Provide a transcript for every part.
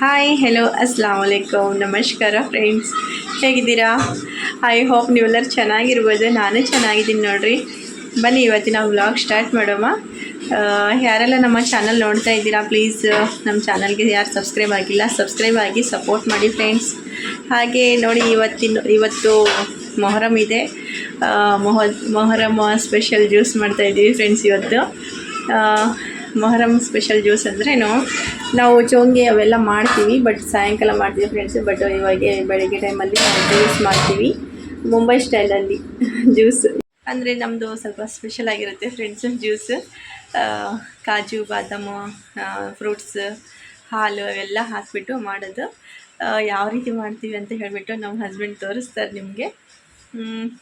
Hi hello Aslam ವಲೈಕಮ್ ನಮಸ್ಕಾರ friends ಹೇಗಿದ್ದೀರಾ? I hope ನೀವೆಲ್ಲರೂ ಚೆನ್ನಾಗಿರ್ಬೋದು. ನಾನು ಚೆನ್ನಾಗಿದ್ದೀನಿ ನೋಡಿರಿ. ಬನ್ನಿ, ಇವತ್ತಿನ ವ್ಲಾಗ್ ಸ್ಟಾರ್ಟ್ ಮಾಡೋಮ್ಮ ಯಾರೆಲ್ಲ ನಮ್ಮ ಚಾನಲ್ ನೋಡ್ತಾ ಇದ್ದೀರಾ ಪ್ಲೀಸ್ ನಮ್ಮ ಚಾನಲ್ಗೆ ಯಾರು ಸಬ್ಸ್ಕ್ರೈಬ್ ಆಗಿಲ್ಲ ಸಬ್ಸ್ಕ್ರೈಬ್ ಆಗಿ ಸಪೋರ್ಟ್ ಮಾಡಿ ಫ್ರೆಂಡ್ಸ್ ಹಾಗೆ ನೋಡಿ, ಇವತ್ತಿನ, ಇವತ್ತು ಮೊಹರಮ್ ಇದೆ. ಮೊಹ ಮೊಹರಮ್ ಸ್ಪೆಷಲ್ ಜ್ಯೂಸ್ ಮಾಡ್ತಾಯಿದ್ದೀವಿ ಫ್ರೆಂಡ್ಸ್ ಇವತ್ತು. ಆ, ಮೊಹರಮ್ ಸ್ಪೆಷಲ್ ಜ್ಯೂಸ್ ಅಂದ್ರೇನು ನಾವು ಚೋಂಗೆ ಅವೆಲ್ಲ ಮಾಡ್ತೀವಿ ಬಟ್ ಸಾಯಂಕಾಲ ಮಾಡ್ತೀವಿ ಫ್ರೆಂಡ್ಸ್ ಬಟ್ ಇವಾಗ ಬೆಳಗ್ಗೆ ಟೈಮಲ್ಲಿ ನಾವು ಜ್ಯೂಸ್ ಮಾಡ್ತೀವಿ. ಮುಂಬೈ ಸ್ಟೈಲಲ್ಲಿ ಜ್ಯೂಸ್ ಅಂದರೆ ನಮ್ಮದು ಸ್ವಲ್ಪ ಸ್ಪೆಷಲ್ ಆಗಿರುತ್ತೆ ಫ್ರೆಂಡ್ಸ್ ಜ್ಯೂಸ್ ಕಾಜು ಬಾದಾಮು ಫ್ರೂಟ್ಸ್ ಹಾಲು ಅವೆಲ್ಲ ಹಾಕಿಬಿಟ್ಟು ಮಾಡೋದು. ಯಾವ ರೀತಿ ಮಾಡ್ತೀವಿ ಅಂತ ಹೇಳಿಬಿಟ್ಟು ನಮ್ಮ ಹಸ್ಬೆಂಡ್ ತೋರಿಸ್ತಾರೆ ನಿಮಗೆ.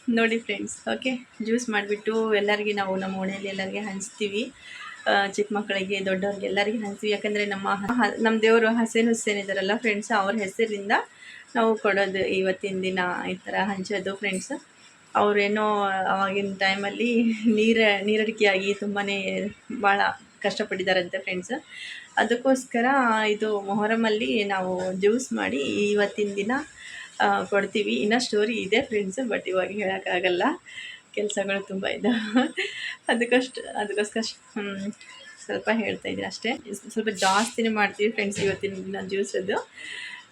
ನೋಡಿ ಫ್ರೆಂಡ್ಸ್ ಓಕೆ ಜ್ಯೂಸ್ ಮಾಡಿಬಿಟ್ಟು ಎಲ್ಲರಿಗೆ ನಾವು ನಮ್ಮ ಓಣೆಯಲ್ಲಿ ಎಲ್ಲರಿಗೆ ಹಂಚ್ತೀವಿ. ಚಿಕ್ಕ ಮಕ್ಕಳಿಗೆ, ದೊಡ್ಡವ್ರಿಗೆ ಎಲ್ಲರಿಗೆ ಹಂಚ್ತೀವಿ ಯಾಕಂದರೆ ನಮ್ಮ ನಮ್ಮ ದೇವರು ಹಸೇನ್ ಹುಸೇನ್ ಇದ್ದಾರಲ್ಲ ಫ್ರೆಂಡ್ಸ್ ಅವ್ರ ಹೆಸರಿಂದ ನಾವು ಕೊಡೋದು ಇವತ್ತಿನ ದಿನ ಈ ಥರ ಹಂಚೋದು ಫ್ರೆಂಡ್ಸ್ ಅವರೇನೋ ಆವಾಗಿನ ಟೈಮಲ್ಲಿ ನೀರ ನೀರಡಿಕೆಯಾಗಿ ತುಂಬಾ ಭಾಳ ಕಷ್ಟಪಟ್ಟಿದ್ದಾರಂತೆ ಫ್ರೆಂಡ್ಸ್ ಅದಕ್ಕೋಸ್ಕರ ಇದು ಮೊಹರಮಲ್ಲಿ ನಾವು ಜ್ಯೂಸ್ ಮಾಡಿ ಇವತ್ತಿನ ದಿನ ಕೊಡ್ತೀವಿ. ಇನ್ನೂ ಸ್ಟೋರಿ ಇದೆ ಫ್ರೆಂಡ್ಸ್ ಬಟ್ ಇವಾಗ ಹೇಳೋಕ್ಕಾಗಲ್ಲ. ಕೆಲಸಗಳು ತುಂಬ ಇದೆ. ಅದಕ್ಕಷ್ಟು ಅದಕ್ಕೋಸ್ಕರ ಸ್ವಲ್ಪ ಹೇಳ್ತಾ ಇದ್ದೀನಿ ಅಷ್ಟೇ. ಸ್ವಲ್ಪ ಜಾಸ್ತಿನೇ ಮಾಡ್ತೀವಿ ಫ್ರೆಂಡ್ಸ್ ಇವತ್ತಿನ ದಿನ ಜ್ಯೂಸ್ ಅದು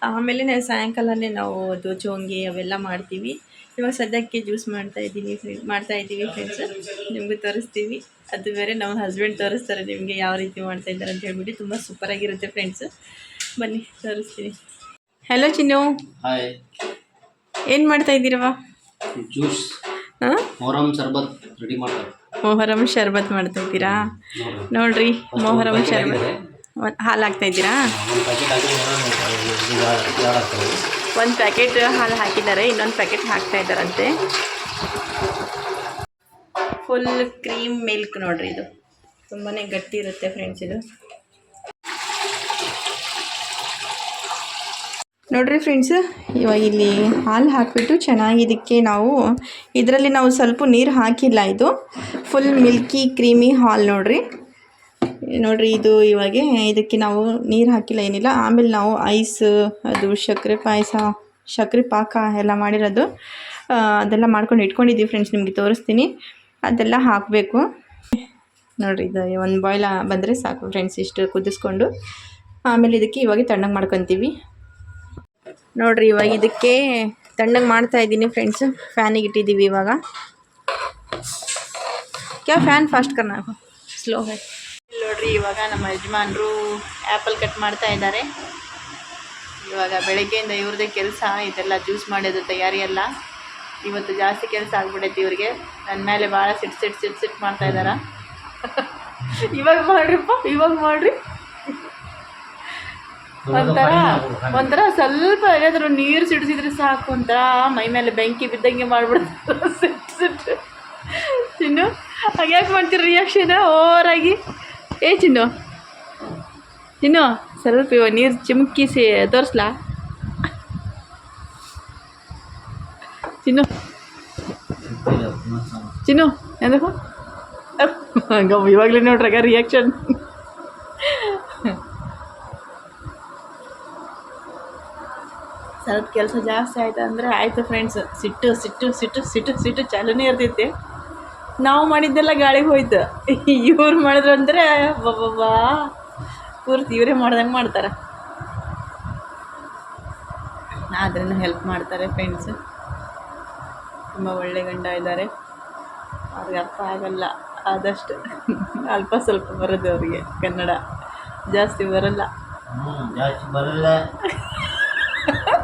ಆಮೇಲೆ ಸಾಯಂಕಾಲನೇ ನಾವು ಅದು ಚೋಂಗಿ ಅವೆಲ್ಲ ಮಾಡ್ತೀವಿ. ಇವಾಗ ಸದ್ಯಕ್ಕೆ ಜ್ಯೂಸ್ ಮಾಡ್ತಾ ಇದ್ದೀನಿ ಮಾಡ್ತಾ ಇದ್ದೀವಿ ಫ್ರೆಂಡ್ಸ್ ನಿಮಗೂ ತೋರಿಸ್ತೀವಿ. ಅದು ಬೇರೆ ನಮ್ಮ ಹಸ್ಬೆಂಡ್ ತೋರಿಸ್ತಾರೆ ನಿಮಗೆ ಯಾವ ರೀತಿ ಮಾಡ್ತಾ ಇದ್ದಾರೆ ಅಂತ ಹೇಳ್ಬಿಟ್ಟು ತುಂಬ ಸೂಪರಾಗಿರುತ್ತೆ ಫ್ರೆಂಡ್ಸ್ ಬನ್ನಿ ತೋರಿಸ್ತೀನಿ. ಹಲೋ ಚಿನ್ನು. ಏನು ಮಾಡ್ತಾ ಇದ್ದೀರವ ಜ್ಯೂಸ್ ಮೊಹರಂ ಶರ್ಬತ್ ರೆಡಿ ಮಾಡ್ತಾರೆ. ಮೊಹರಂ ಶರ್ಬತ್ ಮಾಡ್ತಾ ಇದ್ದೀರಾ ನೋಡ್ರಿ ಮೊಹರಂ ಶರ್ಬತ್. ಹಾಲು ಹಾಕ್ತಾ ಇದ್ದೀರಾ ಒಂದು ಪ್ಯಾಕೆಟ್ ಹಾಲು ಹಾಕಿದ್ದಾರೆ ಇನ್ನೊಂದು ಪ್ಯಾಕೆಟ್ ಹಾಕ್ತಾ ಇದ್ದಾರಂತೆ. ಫುಲ್ ಕ್ರೀಮ್ ಮಿಲ್ಕ್ ನೋಡ್ರಿ ಇದು. ತುಂಬಾ ಗಟ್ಟಿ ಇರುತ್ತೆ ಫ್ರೆಂಡ್ಸ್ ಇದು. ನೋಡ್ರಿ ಫ್ರೆಂಡ್ಸ್ ಇವಾಗ ಇಲ್ಲಿ ಹಾಲು ಹಾಕಿಬಿಟ್ಟು ಚೆನ್ನಾಗಿ ಇದಕ್ಕೆ ನಾವು ಇದರಲ್ಲಿ ನಾವು ಸ್ವಲ್ಪ ನೀರು ಹಾಕಿಲ್ಲ ಇದು. ಫುಲ್ ಮಿಲ್ಕಿ ಕ್ರೀಮಿ ಹಾಲು ನೋಡ್ರಿ. ನೋಡ್ರಿ ಇದು ಇವಾಗ ಇದಕ್ಕೆ ನಾವು ನೀರು ಹಾಕಿಲ್ಲ, ಏನಿಲ್ಲ. ಆಮೇಲೆ ನಾವು ಐಸ್, ಅದು ಸಕ್ಕರೆ ಪಾಯಸ ಸಕ್ಕರೆ ಪಾಕ ಎಲ್ಲ ಮಾಡಿರೋದು. ಅದೆಲ್ಲ ಮಾಡ್ಕೊಂಡು ಇಟ್ಕೊಂಡಿದ್ದೀವಿ ಫ್ರೆಂಡ್ಸ್ ನಿಮಗೆ ತೋರಿಸ್ತೀನಿ. ಅದೆಲ್ಲ ಹಾಕಬೇಕು. ನೋಡ್ರಿ ಇದು ಒಂದು ಬಾಯ್ಲ ಬಂದರೆ ಸಾಕು ಫ್ರೆಂಡ್ಸ್ ಇಷ್ಟು ಕುದಿಸ್ಕೊಂಡು. ಆಮೇಲೆ ಇದಕ್ಕೆ ಇವಾಗ ತಣ್ಣಗೆ ಮಾಡ್ಕೊತೀವಿ. ನೋಡ್ರಿ, ಇವಾಗ ಇದಕ್ಕೆ ತಣ್ಣಗೆ ಮಾಡ್ತಾ ಇದ್ದೀನಿ ಫ್ರೆಂಡ್ಸ್ ಫ್ಯಾನಿಗೆ ಇಟ್ಟಿದ್ದೀವಿ ಇವಾಗ. ಕ್ಯಾ ಫ್ಯಾನ್ ಫಾಸ್ಟ್ ಕರ್ನ? ಸ್ಲೋ ಹೇ. ನೋಡ್ರಿ, ಇವಾಗ ನಮ್ಮ ಯಜಮಾನರು ಆ್ಯಪಲ್ ಕಟ್ ಮಾಡ್ತಾ ಇದ್ದಾರೆ. ಇವಾಗ ಬೆಳಗ್ಗೆಯಿಂದ ಇವ್ರದ್ದೇ ಕೆಲಸ, ಇದೆಲ್ಲ ಜ್ಯೂಸ್ ಮಾಡೋದು ತಯಾರಿ ಎಲ್ಲ ಇವತ್ತು ಜಾಸ್ತಿ ಕೆಲಸ ಆಗ್ಬಿಟ್ಟೈತಿ ಇವ್ರಿಗೆ. ನನ್ನ ಮೇಲೆ ಭಾಳ ಸಿಟ್ ಸಿಟ್ ಸಿಟ್ ಸಿಟ್ ಮಾಡ್ತಾ ಇದ್ದಾರ ಇವಾಗ ಮಾಡ್ರಿಪ್ಪ, ಇವಾಗ ಮಾಡ್ರಿ. ಒಂಥರ ಒಂಥರ ಸ್ವಲ್ಪ ಏನಾದರೂ ನೀರು ಸಿಡಿಸಿದ್ರೆ ಸಾಕು ಅಂತ ಮೈ ಮೇಲೆ ಬೆಂಕಿ ಬಿದ್ದಂಗೆ ಮಾಡಿಬಿಡ್ತಾರೆ ಸಿಟ್ಟು ಸಿಟ್ಟು. ಚಿನ್ನು ಹಾಗ್ಯಾಕೆ ಮಾಡ್ತೀರಿ ರಿಯಾಕ್ಷನ್ ಓವರಾಗಿ. ಏ ಚಿನ್ನು. ಚಿನ್ನು ಸ್ವಲ್ಪ ಇವ ನೀರು ಚಿಮುಕಿಸಿ ತೋರಿಸ್ಲಾ? ಚಿನ್ನು. ಚಿನ್ನು ಎಂದಪ್ಪ ಇವಾಗಲೇ ನೋಡ್ರಾಗ ರಿಯಾಕ್ಷನ್ ಸ್ವಲ್ಪ ಕೆಲಸ ಜಾಸ್ತಿ ಆಯ್ತು ಅಂದರೆ ಆಯಿತು ಫ್ರೆಂಡ್ಸ್ ಸಿಟ್ಟು ಸಿಟ್ಟು ಸಿಟ್ಟು ಸಿಟ್ಟು ಸಿಟ್ಟು ಚಾಲೂನೇ ಇರ್ತೈತಿ. ನಾವು ಮಾಡಿದ್ದೆಲ್ಲ ಗಾಳಿಗೆ ಹೋಯ್ತು. ಇವ್ರು ಮಾಡಿದ್ರು ಅಂದರೆ ಬಾ ಪೂರ್ತಿ ಇವರೇ ಮಾಡ್ದಂಗೆ ಮಾಡ್ತಾರೆ. ಆದ್ರೂ ಹೆಲ್ಪ್ ಮಾಡ್ತಾರೆ ಫ್ರೆಂಡ್ಸ್ ತುಂಬ ಒಳ್ಳೆ ಗಂಡ ಇದ್ದಾರೆ. ಅವ್ರಿಗೆ ಅರ್ಥ ಆಗಲ್ಲ. ಆದಷ್ಟು ಅಲ್ಪ ಸ್ವಲ್ಪ ಬರೋದು ಅವರಿಗೆ ಕನ್ನಡ. ಜಾಸ್ತಿ ಬರಲ್ಲ. ಜಾಸ್ತಿ ಬರಲ್ಲ.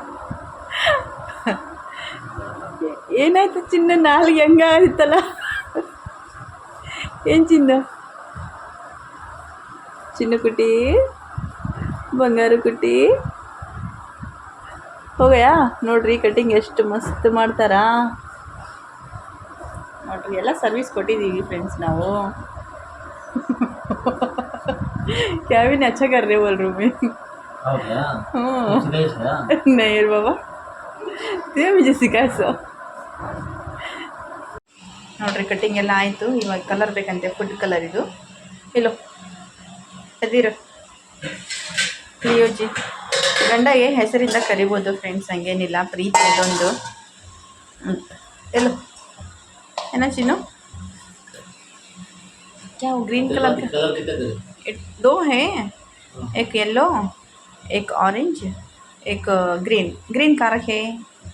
ಏನಾಯ್ತು ಚಿನ್ನ ನಾಲ್ಗೆ ಹೆಂಗ ಆಯ್ತಲ್ಲ ಏನು ಚಿನ್ನ? ಚಿನ್ನ ಕುಟಿ ಬಂಗಾರ ಕುಟಿ ಹೋಗಯಾ ನೋಡ್ರಿ ಕಟಿಂಗ್ ಎಷ್ಟು ಮಸ್ತ್ ಮಾಡ್ತಾರಾ? ನೋಡ್ರಿ ಎಲ್ಲ ಸರ್ವಿಸ್ ಕೊಟ್ಟಿದ್ದೀವಿ ಫ್ರೆಂಡ್ಸ್ ನಾವು. ಕ್ಯಾಬಿನ್ ಹಚ್ಚಕರ್ರಿ ಒಲ್ ರೂಮಿ ಹ್ಞೂ ನೈರ್ ಬಾಬಾ? ದೇವಿ ಜಿ ನೋಡ್ರಿ ಕಟ್ಟಿಂಗ್ ಎಲ್ಲ ಆಯಿತು ಇವಾಗ ಕಲರ್ ಬೇಕಂತೆ ಫುಡ್ ಕಲರ್ ಇದು ಇಲ್ಲೋ ಅದಿರು ಲಿಯೋಜಿ ಗಂಡಗೆ ಹೆಸರಿಂದ ಕರಿಬೋದು ಫ್ರೆಂಡ್ಸ್ ಹಂಗೇನಿಲ್ಲ ಪ್ರೀತಿ ಅದೊಂದು ಹ್ಮ್. ಎಲ್ಲೋ ಏನ ಚಿನ್ನು क्या वो ग्रीन कलर का कलर कितने दे एक दो हैं एक येलो एक ऑरेंज एक ग्रीन ग्रीन का रखे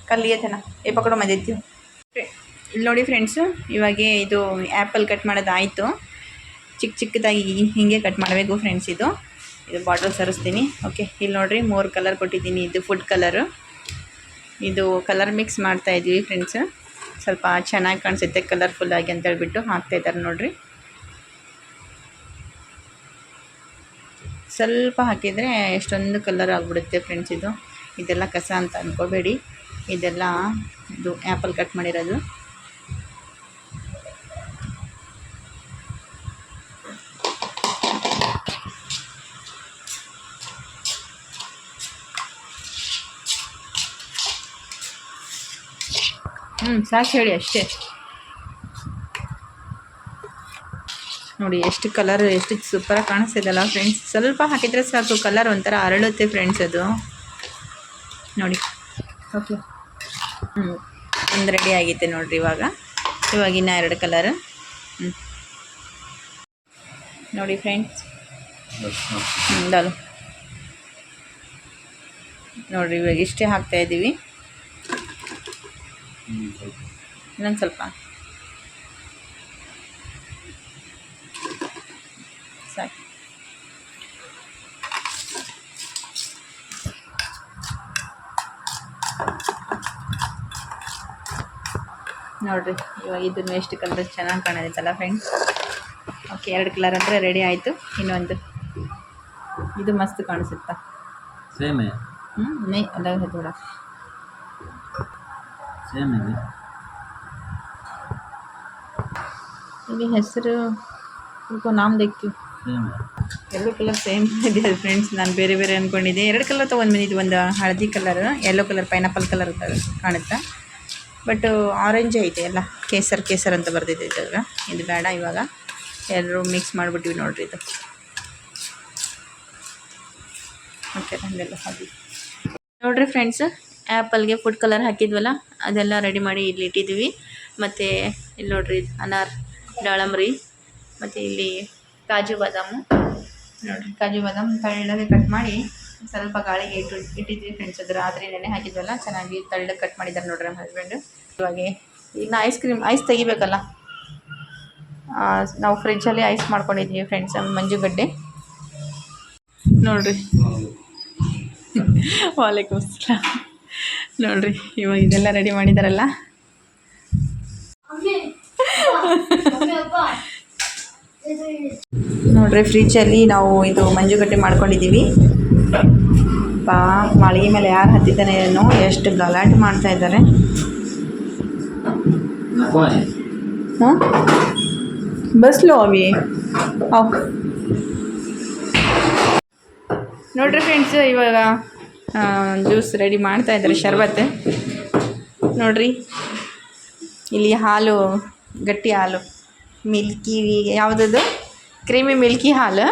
कल लिए थे ना ये पकड़ो मैं देती हूँ ಇಲ್ಲಿ ನೋಡಿ ಫ್ರೆಂಡ್ಸು, ಇವಾಗೆ ಇದು ಆ್ಯಪಲ್ ಕಟ್ ಮಾಡೋದಾಯಿತು. ಚಿಕ್ಕ ಚಿಕ್ಕದಾಗಿ ಹೀಗೆ ಕಟ್ ಮಾಡಬೇಕು ಫ್ರೆಂಡ್ಸ್ ಇದು. ಇದು ಬಾಟಲ್ ಸರಿಸ್ತೀನಿ. ಓಕೆ, ಇಲ್ಲಿ ನೋಡಿರಿ ಮೂರು ಕಲರ್ ಕೊಟ್ಟಿದ್ದೀನಿ. ಇದು ಫುಡ್ ಕಲರು. ಇದು ಕಲರ್ ಮಿಕ್ಸ್ ಮಾಡ್ತಾ ಇದ್ದೀವಿ ಫ್ರೆಂಡ್ಸ್. ಸ್ವಲ್ಪ ಚೆನ್ನಾಗಿ ಕಾಣಿಸುತ್ತೆ ಕಲರ್ಫುಲ್ಲಾಗಿ ಅಂತ ಅಂತೇಳ್ಬಿಟ್ಟು ಹಾಕ್ತಾ ಇದ್ದಾರೆ ನೋಡಿರಿ. ಸ್ವಲ್ಪ ಹಾಕಿದರೆ ಎಷ್ಟೊಂದು ಕಲರ್ ಆಗಿಬಿಡುತ್ತೆ ಫ್ರೆಂಡ್ಸ್ ಇದು. ಇದೆಲ್ಲ ಕಸ ಅಂತ ಅಂದ್ಕೋಬೇಡಿ ಇದೆಲ್ಲ ಇದು ಆ್ಯಪಲ್ ಕಟ್ ಮಾಡಿರೋದು. ಹ್ಞೂ ಸಾಕು ಹೇಳಿ ಅಷ್ಟೇ. ನೋಡಿ, ಎಷ್ಟು ಕಲರ್ ಎಷ್ಟು ಸೂಪರಾಗಿ ಕಾಣಿಸ್ತಿದ್ದಲ್ಲ ಫ್ರೆಂಡ್ಸ್ ಸ್ವಲ್ಪ ಹಾಕಿದರೆ ಸಾಕು ಕಲರ್ ಒಂಥರ ಅರಳುತ್ತೆ ಫ್ರೆಂಡ್ಸ್ ಅದು. ನೋಡಿ ಓಕೆ ಹ್ಞೂ ಒಂದು ರೆಡಿ ಆಗೈತೆ ನೋಡಿರಿ ಇವಾಗ. ಇವಾಗ ಇನ್ನೂ ಎರಡು ಕಲರ್ ನೋಡಿ ಫ್ರೆಂಡ್ಸ್ ಹ್ಞೂ ನೋಡಿರಿ, ಇವಾಗ ಇಷ್ಟೇ ಹಾಕ್ತಾ ಇದ್ದೀವಿ ಇನ್ನೊಂದು ಸ್ವಲ್ಪ. ಸರಿ ನೋಡಿರಿ ಇವಾಗ ಇದನ್ನು ಎಷ್ಟು ಕಲರ್ ಚೆನ್ನಾಗಿ ಕಾಣೋದಿತ್ತಲ್ಲ ಫ್ರೆಂಡ್ಸ್ ಓಕೆ ಎರಡು ಕಲರ್ ಅಂದರೆ ರೆಡಿ ಆಯಿತು. ಇನ್ನೊಂದು. ಇದು ಮಸ್ತ್ ಕಾಣಿಸುತ್ತಾ? ಸೇಮೆ ಹ್ಞೂ ನೈ ಸೇಮ್ ಇದೆ. ಇಲ್ಲಿ ಹೆಸರು ಸ್ವಲ್ಪ ನಾಮ್ ದೇಖ್ತೀವಿ ಎಲ್ಲೋ ಕಲರ್ ಸೇಮ್ ಇದೆ ಫ್ರೆಂಡ್ಸ್ ನಾನು ಬೇರೆ ಬೇರೆ ಅಂದ್ಕೊಂಡಿದ್ದೆ ಎರಡು ಕಲರ್ ತೊಗೊಂಡು ಬಂದಿದ್ದು ಒಂದು ಹಳದಿ colour yellow colour pineapple colour ಕಾಣುತ್ತೆ. ಬಟ್ ಆರೆಂಜ್ ಐತೆ ಎಲ್ಲ. ಕೇಸರ್ ಕೇಸರ್ ಅಂತ ಬರ್ದಿದೆ ಇದಾಗ ಇದು ಬೇಡ ಇವಾಗ. ಎಲ್ಲರೂ ಮಿಕ್ಸ್ ಮಾಡಿಬಿಟ್ಟಿವಿ ನೋಡ್ರಿ ಇದು. ಓಕೆ ಹಂಗೆಲ್ಲ ಹಾಕಿ ನೋಡಿರಿ ಫ್ರೆಂಡ್ಸ್ ಆ್ಯಪಲ್ಗೆ ಫುಡ್ ಕಲರ್ ಹಾಕಿದ್ವಲ್ಲ ಅದೆಲ್ಲ ರೆಡಿ ಮಾಡಿ ಇಲ್ಲಿ ಇಟ್ಟಿದ್ದೀವಿ. ಮತ್ತು ಇಲ್ಲಿ ನೋಡ್ರಿ ಅನಾರ್. ದಾಳಂಬ್ರಿ ಮತ್ತು ಇಲ್ಲಿ ಕಾಜು ಬಾದಾಮು. ನೋಡಿರಿ ಕಾಜು ಬಾದಾಮ್ ತಳ್ಳಗೆ ಕಟ್ ಮಾಡಿ ಸ್ವಲ್ಪ ಗಾಳಿಗೆ ಇಟ್ಟು ಇಟ್ಟಿದ್ವಿ ಫ್ರೆಂಡ್ಸ್ ಅದು ರಾತ್ರಿ ನೆನೆ ಹಾಕಿದ್ವಲ್ಲ ಚೆನ್ನಾಗಿ ತಳ್ಳಗೆ ಕಟ್ ಮಾಡಿದ್ದಾರೆ ನೋಡ್ರಿ ನಮ್ಮ ಹಸ್ಬೆಂಡು ಇವಾಗ ಇನ್ನು ಐಸ್ ಕ್ರೀಮ್ ಐಸ್ ತೆಗಿಬೇಕಲ್ಲ. ನಾವು ಫ್ರಿಜ್ಜಲ್ಲಿ ಐಸ್ ಮಾಡ್ಕೊಂಡಿದ್ದೀವಿ ಫ್ರೆಂಡ್ಸ್ ಮಂಜುಗಡ್ಡೆ ನೋಡ್ರಿ. ವಾಲೇಕುಮ್. ಅಸ್ಸಲಾಮ್ ನೋಡ್ರಿ ಇವಾಗ ಇದೆಲ್ಲ ರೆಡಿ ಮಾಡಿದಾರಲ್ಲ. ನೋಡ್ರಿ ಫ್ರಿಜ್ಜಲ್ಲಿ ನಾವು ಇದು ಮಂಜುಗಡ್ಡೆ ಮಾಡ್ಕೊಂಡಿದ್ದೀವಿ ಬಾ ಮಾಳಿಗೆ ಮೇಲೆ ಯಾರು ಹತ್ತಿದ್ದಾನೆ ಏನು, ಎಷ್ಟು ಗಲಾಟೆ ಮಾಡ್ತಾ ಇದ್ದಾರೆ. ಬಸ್ ಬಸ್ಲು ಅವಿ? ನೋಡ್ರಿ ಫ್ರೆಂಡ್ಸ್ ಇವಾಗ ಜ್ಯೂಸ್ ರೆಡಿ ಮಾಡ್ತಾ ಇದ್ದಾರೆ, ಶರ್ಬತ್. ನೋಡ್ರಿ, ಇಲ್ಲಿ ಹಾಲು ಗಟ್ಟಿ ಹಾಲು, ಮಿಲ್ಕಿ ಯಾವುದದು? ಕ್ರೀಮಿ ಮಿಲ್ಕಿ ಹಾಲು.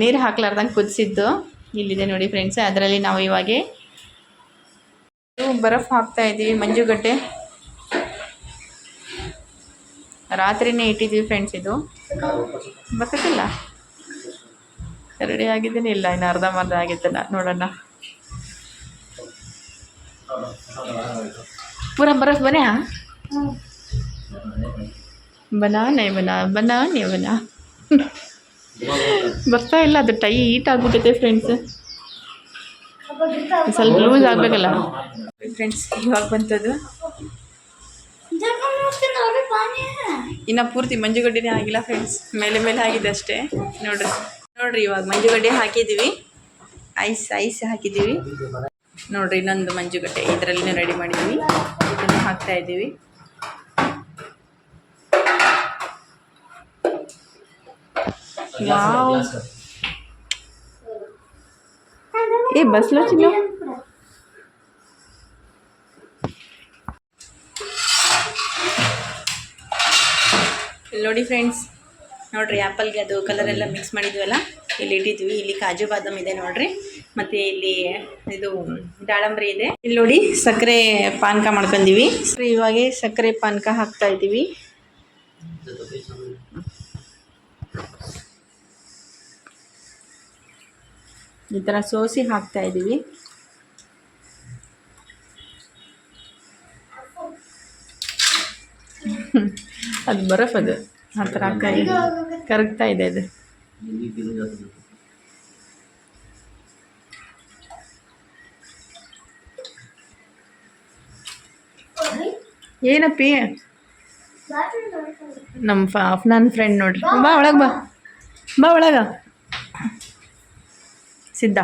ನೀರು ಹಾಕ್ಲಾರ್ದಂಗೆ ಕುದಿಸಿದ್ದು ಇಲ್ಲಿದೆ ನೋಡಿ ಫ್ರೆಂಡ್ಸ್ ಅದರಲ್ಲಿ ನಾವು ಇವಾಗೆ ಬರಫ್ ಹಾಕ್ತಾ ಇದ್ದೀವಿ, ಮಂಜುಗಡ್ಡೆ. ರಾತ್ರಿನೇ ಇಟ್ಟಿದ್ದೀವಿ ಫ್ರೆಂಡ್ಸ್ ಇದು. ಬರ್ತಿಲ್ಲ ರೆಡಿ ಆಗಿದ್ದೀನಿ ಇಲ್ಲ, ಇನ್ನು ಮರ್ಧ ಆಗಿತ್ತಲ್ಲ ನೋಡೋಣ. ಪೂರ ಬರಫ್ ಬನ್ಯಾ? ಬನಾ ನೈ ಬನಾ ಬನಾನೆ ಬನಾ. ಬರ್ತಾ ಇಲ್ಲ, ಅದು ಟೈಟ್ ಆಗ್ಬಿಟ್ಟೈತೆ ಫ್ರೆಂಡ್ಸ್ ಸ್ವಲ್ಪ ಲೂಸ್ ಆಗಬೇಕಲ್ಲ. ಫ್ರೆಂಡ್ಸ್ ಇವಾಗ ಬಂತದ್ದು ಇನ್ನು ಪೂರ್ತಿ ಮಂಜುಗಡ್ಡೆನೇ ಆಗಿಲ್ಲ ಫ್ರೆಂಡ್ಸ್ ಮೇಲೆ ಮೇಲೆ ಆಗಿದೆ ಅಷ್ಟೇ. ನೋಡ್ರಿ ನೋಡ್ರಿ ಇವಾಗ ಮಂಜುಗಡ್ಡೆ ಹಾಕಿದ್ದೀವಿ. ಐಸ್ ಐಸ್ ಹಾಕಿದ್ದೀವಿ. ನೋಡ್ರಿ ಇನ್ನೊಂದು ಮಂಜುಗಡ್ಡೆ ಇದರಲ್ಲಿನೇ ರೆಡಿ ಮಾಡಿದ್ದೀವಿ. ಇದನ್ನು ಹಾಕ್ತಾ ಇದ್ದೀವಿ. ಬಸ್ಲೋ ಚಿನ್ನು? ಇಲ್ಲಿ ನೋಡಿ ಫ್ರೆಂಡ್ಸ್ ನೋಡ್ರಿ ಆ್ಯಪಲ್ಗೆ ಅದು ಕಲರ್ ಎಲ್ಲ ಮಿಕ್ಸ್ ಮಾಡಿದ್ವಲ್ಲ? ಇಲ್ಲಿ ಇಟ್ಟಿದ್ವಿ ಇಲ್ಲಿ ಕಾಜು ಬಾದಾಮ್ ಇದೆ ನೋಡ್ರಿ. ಮತ್ತೆ ಇಲ್ಲಿ ಇದು ದಾಳಂಬ್ರಿ ಇದೆ. ಇಲ್ಲಿ ನೋಡಿ ಸಕ್ಕರೆ ಪಾನಕ ಮಾಡ್ಕೊಂಡಿವಿ. ಇವಾಗ ಸಕ್ಕರೆ ಪಾನಕ ಹಾಕ್ತಾ ಇದ್ದೀವಿ. ಈ ಥರ ಸೋಸಿ ಹಾಕ್ತಾ ಇದ್ದೀವಿ ಅದು ಬರಫ್ ಅದು. ಆ ಥರ ಕೈ ಕರಗ್ತಾ ಇದೆ ಅದು. ಏನಪ್ಪಿ? ನಮ್ಮ ಫ ನನ್ನ ಫ್ರೆಂಡ್ ನೋಡ್ರಿ. ಬಾ ಒಳಗೆ ಬಾ. ಬಾ ಒಳಗ. ಸಿದ್ಧ.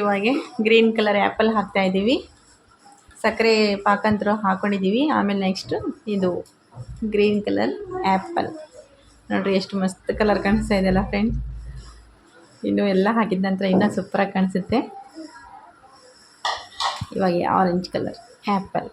ಇವಾಗೆ ಗ್ರೀನ್ ಕಲರ್ ಆ್ಯಪಲ್ ಹಾಕ್ತಾ ಇದ್ದೀವಿ. ಸಕ್ಕರೆ ಪಾಕಂತರು ಹಾಕೊಂಡಿದ್ದೀವಿ. ಆಮೇಲೆ ನೆಕ್ಸ್ಟು ಇದು ಗ್ರೀನ್ ಕಲರ್ ಆ್ಯಪಲ್. ನೋಡಿರಿ ಎಷ್ಟು ಮಸ್ತ್ ಕಲರ್ ಕಾಣಿಸ್ತಾ ಇದೆಯಲ್ಲ ಫ್ರೆಂಡ್ಸ್ ಇನ್ನು ಎಲ್ಲ ಹಾಕಿದ ನಂತರ ಇನ್ನೂ ಸೂಪರಾಗಿ ಕಾಣಿಸುತ್ತೆ. ಇವಾಗ ಆರೆಂಜ್ ಕಲರ್ ಆ್ಯಪಲ್.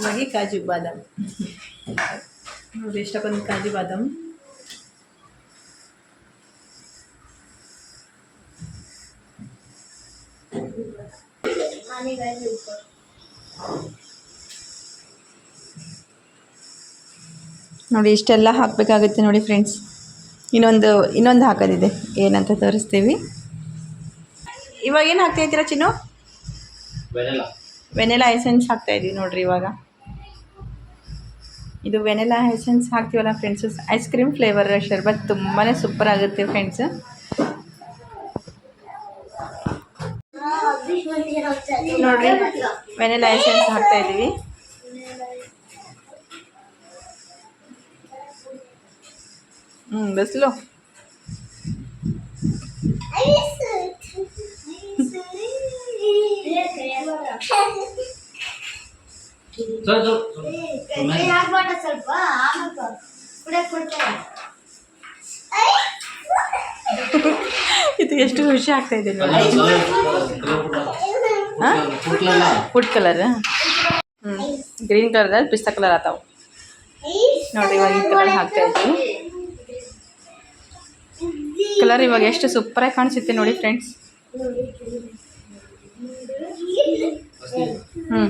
ಇವಾಗ ಕಾಜು ಬಾದಾಮ್. ನೋಡಿ ಇಷ್ಟಕ್ಕೊಂದು ಕಾಜು ಬಾದಾಮ್. ನೋಡಿ ಇಷ್ಟೆಲ್ಲ ಹಾಕಬೇಕಾಗುತ್ತೆ ನೋಡಿ ಫ್ರೆಂಡ್ಸ್. ಇನ್ನೊಂದು ಇನ್ನೊಂದು ಹಾಕೋದಿದೆ. ಏನಂತ ತೋರಿಸ್ತೀವಿ. ಇವಾಗ ಏನು ಹಾಕ್ತಾ ಇದ್ದೀರಾ ಚಿನ್ನು? ವೆನಿಲಾ ವೆನೆಲಾ ಎಸೆನ್ಸ್ ಹಾಕ್ತಾ ಇದ್ದೀವಿ ನೋಡ್ರಿ ಇವಾಗ. ಇದು ವೆನೆಲಾ ಎಸೆನ್ಸ್ ಹಾಕ್ತೀವಲ್ಲ ಫ್ರೆಂಡ್ಸು ಐಸ್ ಕ್ರೀಮ್ ಫ್ಲೇವರ್ ಶರ್ಬತ್ ತುಂಬಾ ಸೂಪರ್ ಆಗುತ್ತೆ ಫ್ರೆಂಡ್ಸ್ ನೋಡ್ರಿ, ವೆನೆಲಾ ಎಸೆನ್ಸ್ ಹಾಕ್ತಾ ಇದ್ದೀವಿ ಹ್ಞೂ ಬಸ್ಲು. ಸ್ವಲ್ಪ. ಇದು ಎಷ್ಟು ಖುಷಿ ಆಗ್ತಾ ಇದೆ ಫುಡ್ ಕಲರ್ ಹ್ಞೂ ಗ್ರೀನ್ ಕಲರ್ ಪಿಸ್ತಾ ಕಲರ್ ಆತಾವ. ನೋಡಿ ಇವಾಗ ಈ ಕಲರ್ ಹಾಕ್ತಾ ಇದ್ವಿ. ಕಲರ್ ಇವಾಗ ಎಷ್ಟು ಸೂಪರಾಗಿ ಕಾಣಿಸುತ್ತೆ ನೋಡಿ ಫ್ರೆಂಡ್ಸ್. ಹ್ಞೂ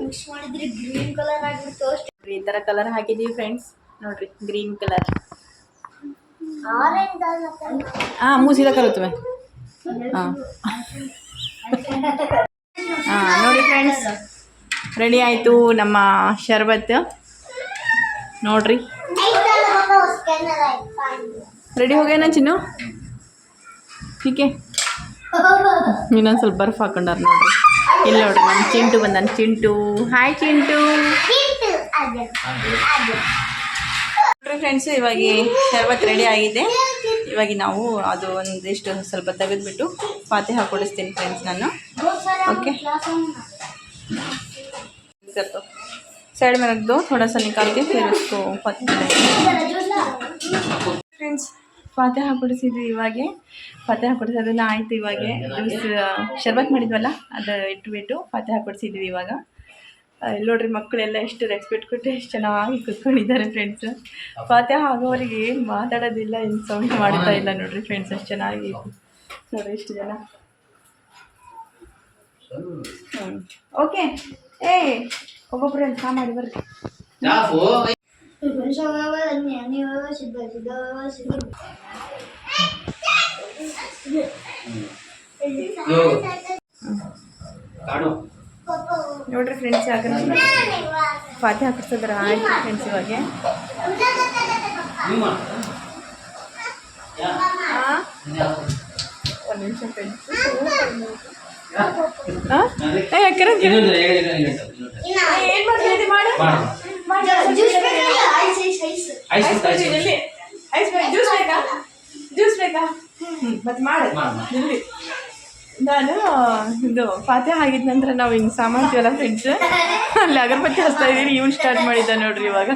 ಮಿಕ್ಸ್ ಮಾಡಿದ್ರೆ ಗ್ರೀನ್ ಕಲರ್ ಆಗಿಬಿಡ್ತು ಅಷ್ಟೇ. ಈ ತರ ಕಲರ್ ಹಾಕಿದ್ದೀವಿ ಫ್ರೆಂಡ್ಸ್ ನೋಡ್ರಿ ಗ್ರೀನ್ ಕಲರ್ ಹಾ ಮೂಸಿದ ಕಲುತ್ತವೆ ಹಾಂ. ಹಾಂ ನೋಡಿ ಫ್ರೆಂಡ್ಸ್ ರೆಡಿ ಆಯಿತು ನಮ್ಮ ಶರ್ಬತ್. ನೋಡ್ರಿ. ರೆಡಿ ಹೋಗ್ಯಾನ ಚಿನ್ನು ಹೀಗೆ ಇನ್ನೊಂದು ಸ್ವಲ್ಪ ಬರ್ಫ್ ಹಾಕೊಂಡಾರ ನೋಡ್ರಿ ಇಲ್ಲಿ ನೋಡ್ರಿ ನಮ್ಮ ಚಿಂಟು ಬಂದಾನ ಚಿಂಟು ಹಾಯ್ ಚಿಂಟು ನೋಡ್ರಿ ಫ್ರೆಂಡ್ಸ್ ಇವಾಗ ಶರ್ಬತ್ ರೆಡಿ ಆಗಿದೆ ಇವಾಗ ನಾವು ಅದು ಒಂದಿಷ್ಟು ಸ್ವಲ್ಪ ತೆಗೆದುಬಿಟ್ಟು ಫಾತಿಹಾ ಕೊಡಿಸ್ತೀನಿ ಫ್ರೆಂಡ್ಸ್ ನಾನು ओके। कर दो साइड में रख दो थोड़ा सा निकाल के फिर उसको फातिहा ಫ್ರೆಂಡ್ಸ್ ಫಾತಿಹಾ ಕೊಡಿಸಿದ್ವಿ ಇವಾಗೆ. ಫಾತಿಹಾ ಕೊಡಿಸೋದನ್ನ ಆಯಿತು ಇವಾಗೆ. ಶರ್ಬತ್ ಮಾಡಿದ್ವಲ್ಲ, ಅದು ಇಟ್ಬಿಟ್ಟು ಫಾತಿಹಾ ಕೊಡಿಸಿದ್ವಿ ಇವಾಗ. ನೋಡ್ರಿ ಮಕ್ಕಳೆಲ್ಲ ಎಷ್ಟು ರೆಸ್ಪೆಕ್ಟ್ ಕೊಟ್ಟು ಎಷ್ಟು ಚೆನ್ನಾಗಿ ಕುತ್ಕೊಂಡಿದ್ದಾರೆ ಫ್ರೆಂಡ್ಸ್ ಫಾತಿಹಾ ಆಗೋವರೆಗೆ ಏನು ಮಾತಾಡೋದಿಲ್ಲ, ಏನು ಸೌಂಡ್ ಮಾಡ್ತಾ ಇಲ್ಲ ನೋಡ್ರಿ ಫ್ರೆಂಡ್ಸ್ ಅಷ್ಟು ಚೆನ್ನಾಗಿ. ನೋಡ್ರಿ ಎಷ್ಟು ಜನ. ಓಕೆ ಏ ಒಬ್ಬೊಬ್ರು ಎಲ್ಲ ಮಾಡಿ ಬರ್ರಿ. ಕಾಡು ನೋಡ್ರಿ ಫ್ರೆಂಡ್ಸ್ ಆಗ ಫಾತಿ ಹಾಕಿಸ್ತಿದ್ರ ಆಯ್ತು ಫ್ರೆಂಡ್ಸ್ ಇವಾಗ? ಒಂದು ನಿಮಿಷ ಫ್ರೆಂಡ್ಸ್ ಇನ್ನೊಂದು. ಏನು ಮಾಡ್ತೀನಿ ಮಾಡು. Ice ice. ಐಸ್. ಜ್ಯೂಸ್ ಬೇಕಾ ಜ್ಯೂಸ್ ಬೇಕಾ? ಮತ್ತೆ ಮಾಡು. ಇಲ್ಲಿ. ನಾನು ಇದು ಪಾತ್ರೆ ಆಗಿದ ನಂತರ ನಾವು ಹಿಂಗೆ ಸಾಮಾನ್ತೀವಲ್ಲ ಫ್ರೆಂಡ್ಸ್ ಅಲ್ಲಿ ಅಗರಬತ್ತಿ ಹಚ್ತಾ ಇದ್ದೀನಿ ಇವ್ನು ಸ್ಟಾರ್ಟ್ ಮಾಡಿದ್ದ ನೋಡ್ರಿ ಇವಾಗ.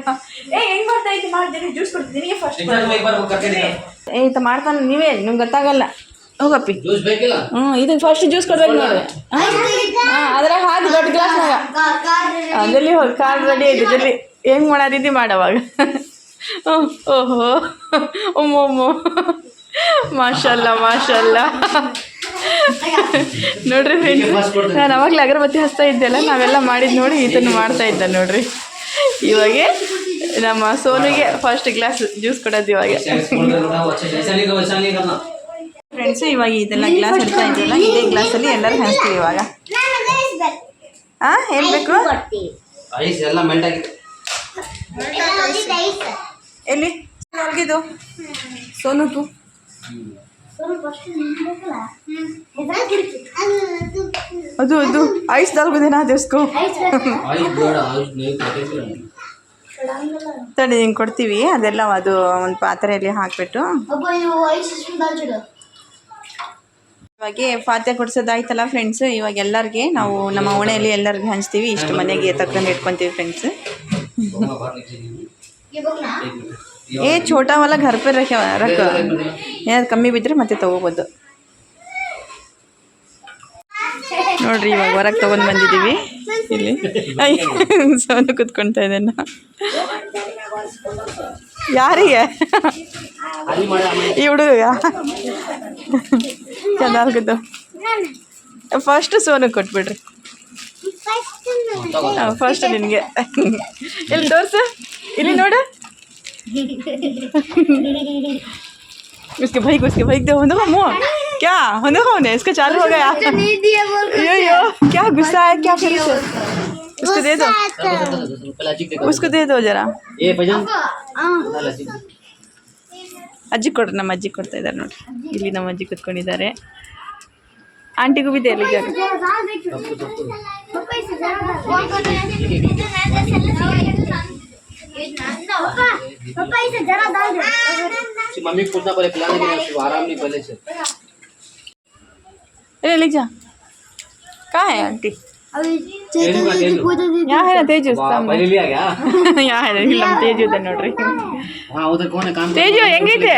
ಏ ಹೆಂಗ್ ಮಾಡ್ತಾ ಇದ್ದೀನಿ ಮಾಡ್ತೀನಿ ಜ್ಯೂಸ್ ಕೊಡ್ತೀನಿ. ಫಸ್ಟ್. ಏ ಈತ ಮಾಡ್ತಾನೆ ನೀವೇ ನಿಮ್ಗೆ ಗೊತ್ತಾಗಲ್ಲ. ಹೋಗಪ್ಪಿ. ಹ್ಞೂ ಇದು ಫಸ್ಟ್ ಜ್ಯೂಸ್ ಕೊಡ್ಬೇಕು ನೋಡಿ ಹಾಂ? ಅದ್ರಾಗ ಹಾಕಿ ದೊಡ್ಡ ಗ್ಲಾಸ್ನಾಗ ಜಲ್ಲಿ ಹೋಗಿ ಕಾರ್ ರೆಡಿ ಆಯ್ತು ಜಲ್ದಿ ಹೆಂಗ್ ಮಾಡೋದಿದ್ದಿ ಮಾಡವಾಗ. ಓಹೋ ಒಮ್ಮ ಒಮ್ಮ ಮಾಶಲ್ಲ ಮಾಶಲ್ಲ. ನೋಡ್ರಿ ಫ್ರೆಂಡ್ಸ್ ನಾನು ಅವಾಗಲೇ ಅಗರಬತ್ತಿ ಹಚ್ತಾ ಇದ್ದೆಲ್ಲ ನಾವೆಲ್ಲ ಮಾಡಿದ್ ನೋಡಿ ಇದನ್ನು ಮಾಡ್ತಾ ಇದ್ದ ನೋಡ್ರಿ. ಇವಾಗ ನಮ್ಮ ಸೋನಿಗೆ ಫಸ್ಟ್ ಗ್ಲಾಸ್ ಜ್ಯೂಸ್ ಕೊಡೋದು ಇವಾಗ. ಫ್ರೆಂಡ್ಸ್ ಇವಾಗ ಇದೆಲ್ಲ ಗ್ಲಾಸ್ ಇಡ್ತಾ ಇದೆಯಲ್ಲ ಇದೇ ಗ್ಲಾಸಲ್ಲಿ ಎಲ್ಲರೂ ಹಂಚ್ತೀವಿ ಇವಾಗ. ಹಾಂ ಏನು ಬೇಕು? ಐಸ್ ಎಲ್ಲ ಮೆಲ್ಟ್ ಆಗಿದೆ. ಎಲ್ಲಿ ಹೋಗಿದ್ದು ಸೋನುದು ಅದು ಅದು ಐಸ್ ದಲ್ಗುದೇನಾ ದೇವ್ಸ್ಕೋ. ತಡಿ ಹಿಂಗೆ ಕೊಡ್ತೀವಿ. ಅದೆಲ್ಲ ಅದು ಒಂದು ಪಾತ್ರೆಯಲ್ಲಿ ಹಾಕ್ಬಿಟ್ಟು. ಇವಾಗೆ ಪಾತ್ರೆ ಕೊಡ್ಸೋದಾಯ್ತಲ್ಲ ಫ್ರೆಂಡ್ಸ್ ಇವಾಗ ಎಲ್ಲರಿಗೆ ನಾವು ನಮ್ಮ ಓಣೆಯಲ್ಲಿ ಎಲ್ಲರಿಗೆ ಹಂಚ್ತೀವಿ, ಇಷ್ಟು ಮನೆಗೆ ತಕ್ಕಂಡು ಇಟ್ಕೊಂತೀವಿ ಫ್ರೆಂಡ್ಸ್ ಏ ಛೋಟಾವಲ್ಲ ಘರ್ ಪೇ ರಕ್ಕ ಏನಾದ್ರು ಕಮ್ಮಿ ಬಿದ್ದರೆ ಮತ್ತೆ ತೊಗೋಬೋದು. ನೋಡ್ರಿ, ಇವಾಗ ಹೊರಗ್ ತಗೊಂಡ್ ಬಂದಿದೀವಿ. ಇಲ್ಲಿ. ಸೌಂಡ್ ಕುತ್ಕೊಳ್ತಾ ಇದ್ದೇನೆ ಯಾರಿಗೆ? ಈ ಹುಡುಗ ಚೆನ್ನಾಗಿದ್ದು ಫಸ್ಟ್ ಸೋನು ಕೊಟ್ಬಿಡ್ರಿ ತಗೋ. ಫಸ್ಟ್ ನಿನಗೆ ಇಲ್ಲಿ ತೋರ್ಸು ಇಲ್ಲಿ ನೋಡು उसके भाई को उसके भाई को दो होने मुँह क्या होने का होने इसका चालू हो गया यो यो क्या गुस्सा है क्या फिर से उसको दे दो ತಗೋ, ತಗೋ, ತಗೋ, ತಗೋ. ಪೆಲ್ಲ ಅಜ್ಜಿಗೆ ಬೇಕಾ? उसको दे दो जरा ಏ ಭಜನ್ ಅಲ್ಲ ಅಜ್ಜಿಗೆ. ಅಜ್ಜಿ ಕೊಡ್ರಿ ನಮ್ಮ ಅಜ್ಜಿ ಕೊಡ್ತಾ ಇದ್ದಾರೆ ನೋಡ್ರಿ ಇಲ್ಲಿ ನಮ್ಮ ಅಜ್ಜಿ ಕುತ್ಕೊಂಡಿದ್ದಾರೆ ಆಂಟಿಗೂ ಬಿದೆ ಅಲ್ಲಿ ಜಾಗ ತಪ್ಪು ತಪ್ಪು सी मम्मी को पूछना पड़े पिलाने के लिए उसको आराम नहीं पहले से अरे ले जा कहाँ है आंटी ಯಾ ಹೇಳ ತೇಜು ಯಾ ಹೇಳ ಹೆಂಗೈತೆ?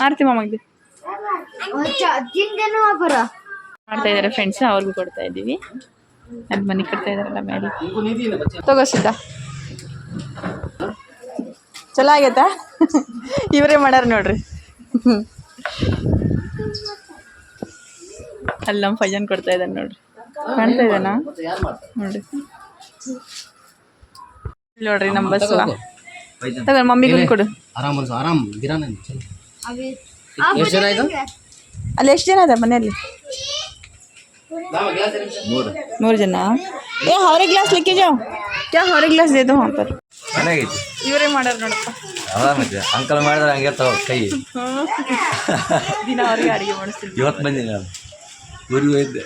ಮಾರ್ತಿ ಮಾಮಗೆ. ಮಾಡ್ತಾ ಇದಾರೆ ಫ್ರೆಂಡ್ಸ್ ಅವ್ರಿಗೂ ಕೊಡ್ತಾ ಇದ್ದೀವಿ. ಅಲ್ಲಿ ಮನೆ ಕಟ್ತಾ ಇದಾರಲ್ಲ ಮೇಲೆ ತಗೋಸಿದ್ದ ಚಲೋ ಆಗೈತಾ? ಇವರೇ ಮಾಡ್ಯಾರ ನೋಡ್ರಿ. ಅಲ್ಲಿ ನಮ್ಮ ಫಜನ್ ಕೊಡ್ತಾ ಇದ್ದಾನೆ ನೋಡ್ರಿ ಕಾಣ್ತಾ ಇದ್ದಾನಾ? ನೋಡ್ರಿ ನೋಡ್ರಿ ನಮ್ಮ ಬಸ್ ಭಜನ್ ತಗೋ ಮಮ್ಮಿಗೂ ಕೊಡು. ಅಲ್ಲಿ ಎಷ್ಟು ಜನ ಅದ ಮನೆಯಲ್ಲಿ? ಮೂರು ಮೂರು ಜನ? ಏ ಹೊರ ಗ್ಲಾಸ್ ಲಿಕ್ಕೇಜ್ ಕ್ಯಾ ಹೊರ ಗ್ಲಾಸ್ ದೇದು ಅಂತಾರೆ. ಇವರೇ ಮಾಡ್ಯಾರ ನೋಡಪ್ಪ ಅಂಕಲ್ ಮಾಡಿದ್ರೆ ಹಂಗೆ ತಗೋ ಕೈ. ದಿನ ಅವ್ರಿಗೆ ಅಡುಗೆ ಮಾಡಿಸ್ತೀನಿ. ಇವತ್ತು ಬಂದಿದ್ದೀನಿ ನಾನು. ಊರಿಗೆ ಹೋಗಿದ್ದೆ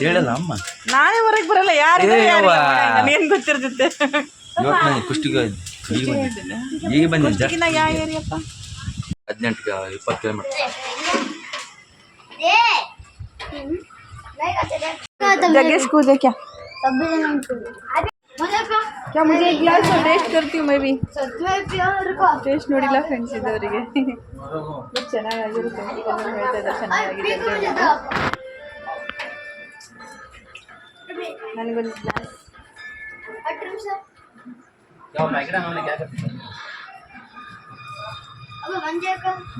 ಹೇಳಿಲ್ಲ ಅಮ್ಮ ನಾನೇ ಹೊರಗೆ ಬರಲ್ಲ ಯಾರು ಏ ಯವ್ವ. ನನಗೇನು ಗೊತ್ತಿರ್ತೈತೆ ಇವತ್ತು ಬಂದಿ ಕುಷ್ಟಿಗೆ ಹೋಗಿದ್ದೆ ಈಗ ಬಂದೆ ಈಗ ಬಂದಿನಿ ಜಸ್ಟ್ ಕುಷ್ಟಗಿನ ಯಾವ ಏರಿಯಪ್ಪ ಹದಿನೆಂಟು ಇಪ್ಪತ್ತು ಕಿಲೋಮೀಟ್ರ್ जगेश को दे क्या क्या मुझे एक ग्लास और टेस्ट करती हूँ मैं भी ಟೇಸ್ಟ್ ನೋಡಿಲ್ಲ ಫ್ರೆಂಡ್ಸ್ ಇದ್ದವರಿಗೆ ಚೆನ್ನಾಗಿರುತ್ತೆ ಅಂತ ಹೇಳ್ತಾ ಇದ್ದಾರೆ ಚೆನ್ನಾಗಿದೆ ಅಂತ ಹೇಳ್ಬಿಟ್ಟು. ನನಗೊಂದು ಗ್ಲಾಸ್ क्या पैकेट हमने क्या करते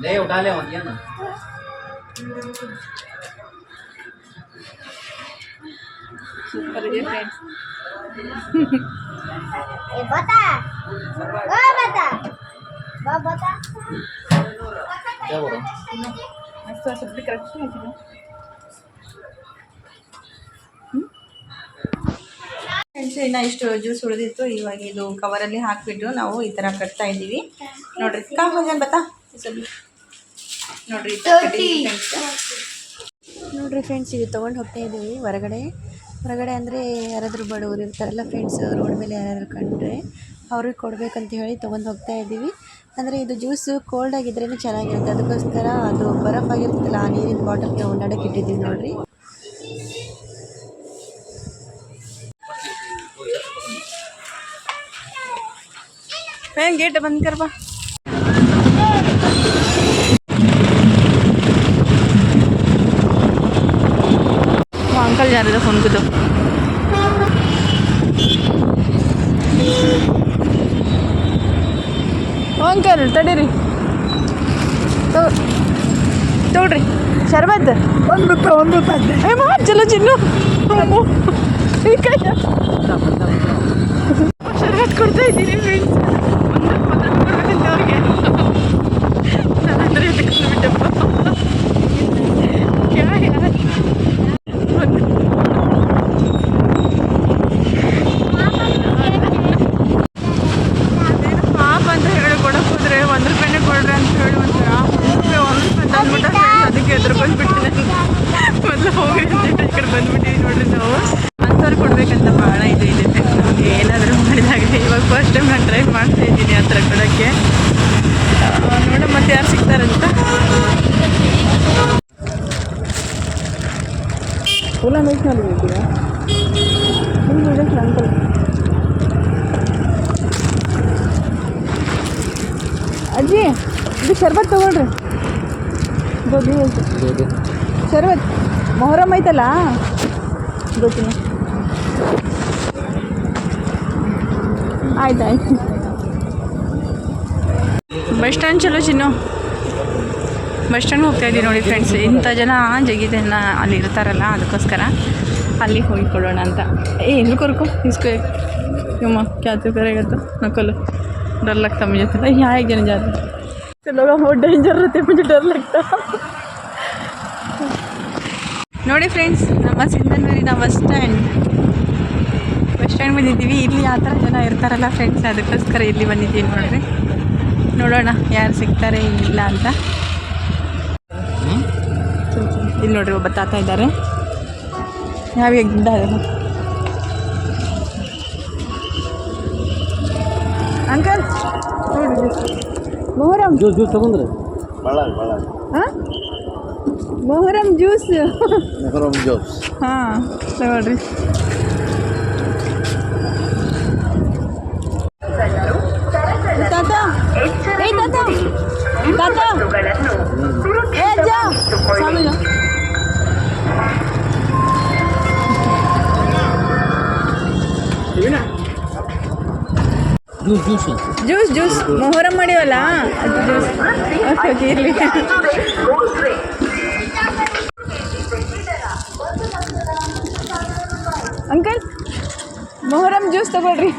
ले उठा ले वहाँ ना ಸೂಪರ್ ಇದೆ ಫ್ರೆಂಡ್ಸ್ ए बता ओ बता बा बता क्या बोल ಅಷ್ಟು ಸ್ವಲ್ಪ ಕರೆಕ್ಟ್ ಆಯ್ತು ಫ್ರೆಂಡ್ಸ್ ಇನ್ನು ಇಷ್ಟು ಜ್ಯೂಸ್ ಉಳಿದಿತ್ತು. ಇವಾಗ ಇದು ಕವರಲ್ಲಿ ಹಾಕಿಬಿಟ್ಟು ನಾವು ಈ ಥರ ಕಟ್ತಾ ಇದ್ದೀವಿ. ನೋಡ್ರಿ ಕಾ ಹೋಗ್ಯಾನ ಬತ್ತಾ ನೋಡ್ರಿ. ನೋಡ್ರಿ ಫ್ರೆಂಡ್ಸ್ ಇದು ತೊಗೊಂಡು ಹೋಗ್ತಾ ಇದ್ದೀವಿ ಹೊರಗಡೆ. ಹೊರಗಡೆ ಅಂದರೆ ಯಾರಾದರೂ ಬಡವರು ಇರ್ತಾರಲ್ಲ ಫ್ರೆಂಡ್ಸ್ ರೋಡ್ ಮೇಲೆ ಯಾರಾದರೂ ಕಂಡ್ರೆ ಅವ್ರಿಗೆ ಕೊಡಬೇಕಂತ ಹೇಳಿ ತೊಗೊಂಡು ಹೋಗ್ತಾ ಇದ್ದೀವಿ. ಅಂದರೆ ಇದು ಜ್ಯೂಸು ಕೋಲ್ಡ್ ಆಗಿದ್ರೇ ಚೆನ್ನಾಗಿರುತ್ತೆ. ಅದಕ್ಕೋಸ್ಕರ ಅದು ಬರಫ್ ಆಗಿರುತ್ತಲ್ಲ ಆ ನೀರಿನ ಬಾಟಲ್ ತೊಗೊಂಡಾಡಕ್ಕೆ ಇಟ್ಟಿದ್ದೀವಿ ನೋಡ್ರಿ. ಏನು ಗೇಟ್ ಬಂದ್ कर बा वो अंकल जा रहे थे फोन को तो ಓ ಅಂಕಲ್ ತಡೀರಿ ತಗೋ ತಗೊಳ್ರಿ ಶರ್ಬತ್ ಒಂದು ರೂಪಾಯಿ ಒಂದು ರೂಪಾಯಿ ಏ ಮಾ ಚಲೋ ಚಿನ್ನು ಅಮ್ಮೋ. ಈ ಕೈ ಶರ್ಬತ್ ಕೊಡ್ತಾ ಇದ್ದೀನಿ ಫ್ರೆಂಡ್ಸ್ смотри, так ಇವ್ರಿಗೆ ಶರ್ಬತ್ ತಗೊಳ್ರಿ. ಗೋಬಿ ಶರ್ಬತ್. ಮೊಹರಮ್ ಐತಲ್ಲ? ಗೊತ್ತಿಲ್ಲ ಆಯ್ತು ಆಯ್ತು. ಬಸ್ ಸ್ಟ್ಯಾಂಡ್ ಚಲೋ ಚಿನ್ನು. ಬಸ್ ಸ್ಟ್ಯಾಂಡ್ ಹೋಗ್ತಾ ಇದ್ದೀವಿ ನೋಡಿ ಫ್ರೆಂಡ್ಸ್ ಇಂಥ ಜನ ಜಗಿದನ್ನ ಅಲ್ಲಿ ಇರ್ತಾರಲ್ಲ ಅದಕ್ಕೋಸ್ಕರ ಅಲ್ಲಿ ಹೋಗಿಕೊಳ್ಳೋಣ ಅಂತ. ಏ ಇಲ್ಲಿ ಕೊರ್ಕೋ? ಇಸ್ಕೊ ಯಮ್ಮ ಕ್ಯಾತು ಕರೆಗತ್ತು ನಕಲು. ಡರ್ ತಮ್ಮ ಜೊತೆ ಯಾಕೆ ಜನ ಜಾತ್ರೆ? जने जाते तो लोग बहुत डेंजर रहते मुझे डर लगता ನೋಡಿ ಫ್ರೆಂಡ್ಸ್ ನಮ್ಮ ಸಿಂಧನೂರಿನ ಬಸ್ ಸ್ಟ್ಯಾಂಡ್ ಬಸ್ ಸ್ಟ್ಯಾಂಡ್ ಬಂದಿದ್ದೀವಿ ಇಲ್ಲಿ ಆ ಥರ ಜನ ಇರ್ತಾರಲ್ಲ ಫ್ರೆಂಡ್ಸ್ ಅದಕ್ಕೋಸ್ಕರ ಇಲ್ಲಿ ಬಂದಿದ್ದೀವಿ ನೋಡ್ರಿ ನೋಡೋಣ ಯಾರು ಸಿಗ್ತಾರೆ ಇಲ್ಲ ಅಂತ ಇಲ್ಲಿ ನೋಡ್ರಿ ಒಬ್ಬ ತಾತ ಇದ್ದಾರೆ ಯಾವ ಇದ್ದಾರೆ ಅಂಕಲ್ ನೋಡ್ರಿ ಮೊಹರಂ ಜ್ಯೂಸ್ ಜ್ಯೂಸ್ ತಗೊಂಡ್ರಿ ಬಳ್ಳಾರಿ ಬಳ್ಳಾರಿ ಹಾಂ ಮೊಹರಂ ಜ್ಯೂಸ್ ಮೊಹರಂ ಜ್ಯೂಸ್ ಹಾಂ ತಗೊಳ್ರಿ ತಾತ ಏ ತಾತ ತಾತ ಏ ಅಜ್ಜ ಸ್ವಾಮಿನ juice juice juice juice. Muharram ಮಾಡಿವಲ್ಲ ಅದು ಜ್ಯೂಸ್. ಓಕೆ ಓಕೆ ಇರಲಿ. ಅಂಕಲ್ ಮೊಹರಂ ಜ್ಯೂಸ್ ತಗೊಳ್ರಿ.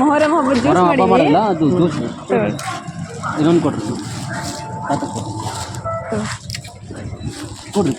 ಮೊಹರಂ ಹಬ್ಬದ ಜ್ಯೂಸ್ ಮೊಹರಂ ಹಬ್ಬ ಮಾಡಿ. ಮಾಡಲ್ಲ ಅದು ಜ್ಯೂಸ್. ತಗೊಳ್ಳಿ. ಇನ್ನೊಂದು ಕೊಡ್ರಿ. ತಾತ ಕೊಡ್ರಿ.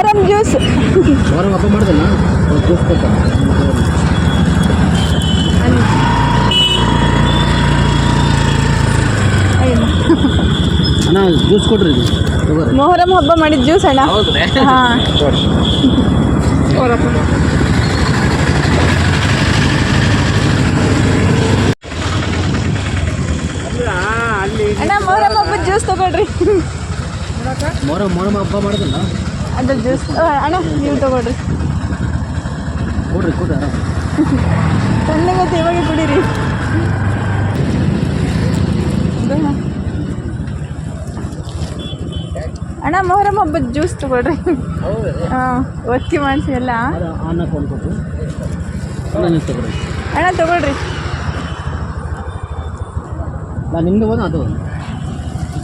ಮೊಹರಂ ಜ್ಯೂಸ್ ಅಣ್ಣ ಜ್ಯೂಸ್ ಕೊಡ್ರಿ ಮೊಹರಂ ಹಬ್ಬ ಮಾಡಿದ ಜ್ಯೂಸ್ ಅಣ್ಣ. ಹೌದ್ರಿ ಹಾಂ. ಅಣ್ಣ ಮೊಹರಂ ಹಬ್ಬದ ಜ್ಯೂಸ್ ತಗೊಳ್ರಿ. ಮೊಹರಂ ಮೊಹರಂ ಹಬ್ಬ ಮಾಡ್ದಲ್ಲ? ಅದ್ರ ಜ್ಯೂಸ್ ಅಣ್ಣ ನೀವು ತಗೊಳ್ರಿ. ಕೊಡ್ರಿ ಕೊಡ್ರಿ ತಣ್ಣಗತ್ತೆ ಇವಾಗ ಕುಡೀರಿ. ಅಣ್ಣ ಮೊಹರಂ ಹಬ್ಬದ ಜ್ಯೂಸ್ ತಗೊಳ್ರಿ. ಹಾಂ ಒತ್ತಿ ಮಾಡಿಸಿ ಎಲ್ಲ. ಅಣ್ಣ ತಗೊಳ್ರಿ. ನಾನು ನಿಮ್ದು ಅದು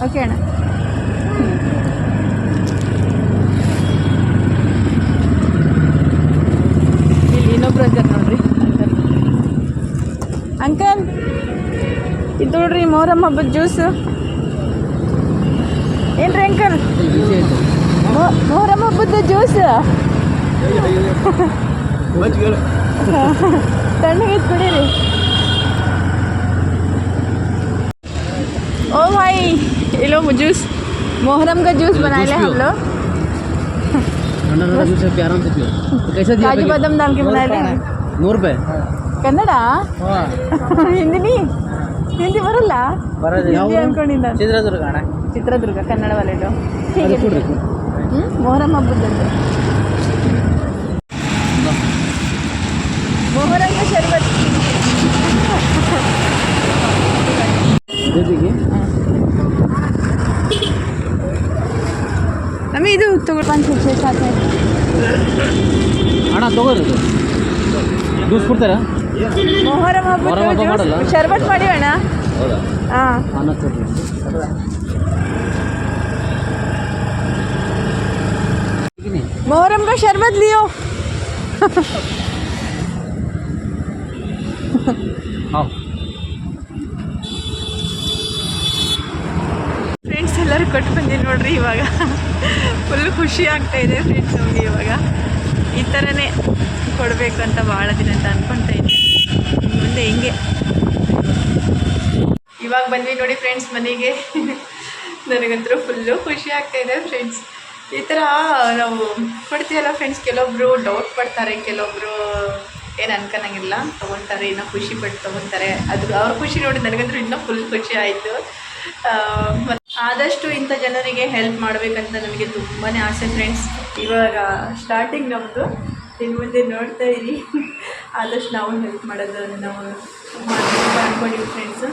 ಓಕೆ ಅಣ್ಣ. ಇಲ್ಲಿ ಇನ್ನೊಬ್ರು ಇದ್ದಾರೆ ನೋಡ್ರಿ ಅಂಕಲ್ ಇದು ನೋಡ್ರಿ ಮೊಹರಂ ಹಬ್ಬದ ಜ್ಯೂಸ್ ಏನ್ರಿ ಅಂಕಲ್ ಬಿಸಿ ಆಯ್ತು ಮೊಹರಂ ಹಬ್ಬದ ಜ್ಯೂಸ್ ತಣ್ಣಗೆ ಕುಡೀರಿ ओ भाई ये लो जूस मोहरम का जूस बनाए ले हम लोग ಅಣ್ಣ ಆರಾಮ್ ಕಾಜು ಬಾದಾಮ್ ನೂರು ರೂಪಾಯಿ. ಕನ್ನಡ? ಹಿಂದಿನಿ ಹಿಂದಿ? ಬರಲ್ಲ? ಅನ್ಕೊಂಡಿದ್ದ. ಚಿತ್ರದುರ್ಗ ಅಣ್ಣ ಚಿತ್ರದುರ್ಗ ಕನ್ನಡ ವಲಯದು ಹೀಗೆ ಮೊಹರಂ ಹಬ್ಬದಂತೆ ಇದು ತಗೊಳ್ಳಿ ಪಂಚ ಛೇ ಸಾತ್ ಆಯ್ತು ಅಣ್ಣ ತಗೋರಿ ಇದು ಜ್ಯೂಸ್ ಕೊಡ್ತಾರಾ ಮೊಹರಂ ಮೊಹರಂ ಹಬ್ಬ ಹಬ್ಬದ ಮಾಡಲ್ಲ? ಜ್ಯೂಸ್ ಶರ್ಬತ್ ಮಾಡಿವಣ್ಣ ಹೌದಾ ಹಾಂ ಅನ್ನ ಕೊಡ್ರಿ मोहरम का शरबत लियो ಹಾಂ ಕೊಟ್ಟು ಬಂದೀನಿ ನೋಡ್ರಿ ಇವಾಗ. ಫುಲ್ ಖುಷಿ ಆಗ್ತಾ ಇದೆ ಫ್ರೆಂಡ್ಸ್ ನಮಗೆ ಇವಾಗ. ಈ ಥರನೇ ಕೊಡಬೇಕು ಅಂತ ಭಾಳ ದಿನ ಅಂತ ಅನ್ಕೊತಾ ಇದ್ದೀನಿ. ಮುಂದೆ ಹಿಂಗೆ? ಇವಾಗ ಬಂದ್ವಿ ನೋಡಿ ಫ್ರೆಂಡ್ಸ್ ಮನೆಗೆ. ನನಗಂತೂ ಫುಲ್ಲು ಖುಷಿ ಆಗ್ತಾ ಇದೆ ಫ್ರೆಂಡ್ಸ್ ಈ ಥರ ನಾವು ಕೊಡ್ತೀವಲ್ಲ ಫ್ರೆಂಡ್ಸ್ ಕೆಲವೊಬ್ರು ಡೌಟ್ ಪಡ್ತಾರೆ, ಕೆಲವೊಬ್ರು ಏನು ಅನ್ಕೊಳಂಗಿಲ್ಲ ತೊಗೊತಾರೆ, ಇನ್ನೂ ಖುಷಿ ಪಟ್ಟು ತೊಗೊತಾರೆ. ಅದು ಅವ್ರ ಖುಷಿ ನೋಡಿ ನನಗಂತೂ ಇನ್ನೂ ಫುಲ್ ಖುಷಿ ಆಯಿತು. ಆದಷ್ಟು ಇಂಥ ಜನರಿಗೆ ಹೆಲ್ಪ್ ಮಾಡಬೇಕಂತ ನಮಗೆ ತುಂಬಾ ಆಸೆ ಫ್ರೆಂಡ್ಸ್ ಇವಾಗ ಸ್ಟಾರ್ಟಿಂಗ್ ನಮ್ಮದು ಇನ್ನು ಮುಂದೆ ನೋಡ್ತಾ ಇರಿ. ಆದಷ್ಟು ನಾವು ಹೆಲ್ಪ್ ಮಾಡೋದು ನಾವು ಅಂದ್ಕೊಂಡಿವಿ ಫ್ರೆಂಡ್ಸು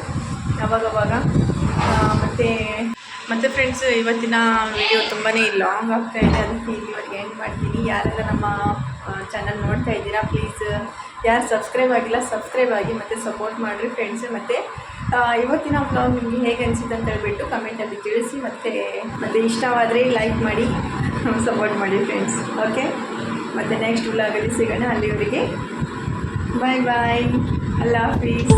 ಅವಾಗವಾಗ ಮತ್ತು ಮತ್ತು ಫ್ರೆಂಡ್ಸ್ ಇವತ್ತಿನ ವಿಡಿಯೋ ತುಂಬಾ ಲಾಂಗ್ ಆಗ್ತಾ ಇದೆ. ಅದಕ್ಕೆ ಇಲ್ಲಿವರೆಗೆ ಎಂಡ್ ಮಾಡ್ತೀನಿ ಯಾರೆಲ್ಲ ನಮ್ಮ ಚಾನಲ್ ನೋಡ್ತಾ ಇದ್ದೀರಾ ಪ್ಲೀಸ್ ಯಾರು ಸಬ್ಸ್ಕ್ರೈಬ್ ಆಗಿಲ್ಲ ಸಬ್ಸ್ಕ್ರೈಬ್ ಆಗಿ ಮತ್ತು ಸಪೋರ್ಟ್ ಮಾಡಿರಿ ಫ್ರೆಂಡ್ಸ್ ಮತ್ತು ಇವತ್ತಿನ ಬ್ಲಾಗ್ ನಿಮಗೆ ಹೇಗೆ ಅನಿಸುತ್ತೆ ಅಂತ ಹೇಳ್ಬಿಟ್ಟು ಕಮೆಂಟಲ್ಲಿ ತಿಳಿಸಿ ಮತ್ತು ಮತ್ತು ಇಷ್ಟವಾದರೆ ಲೈಕ್ ಮಾಡಿ ಸಪೋರ್ಟ್ ಮಾಡಿ ಫ್ರೆಂಡ್ಸ್ ಓಕೆ ಮತ್ತು ನೆಕ್ಸ್ಟ್ ಬ್ಲಾಗಲ್ಲಿ ಸಿಗೋಣ ಅಲ್ಲಿವರೆಗೆ. ಬಾಯ್ ಬಾಯ್ ಅಲ್ಲ ಹಾಫೀಸ್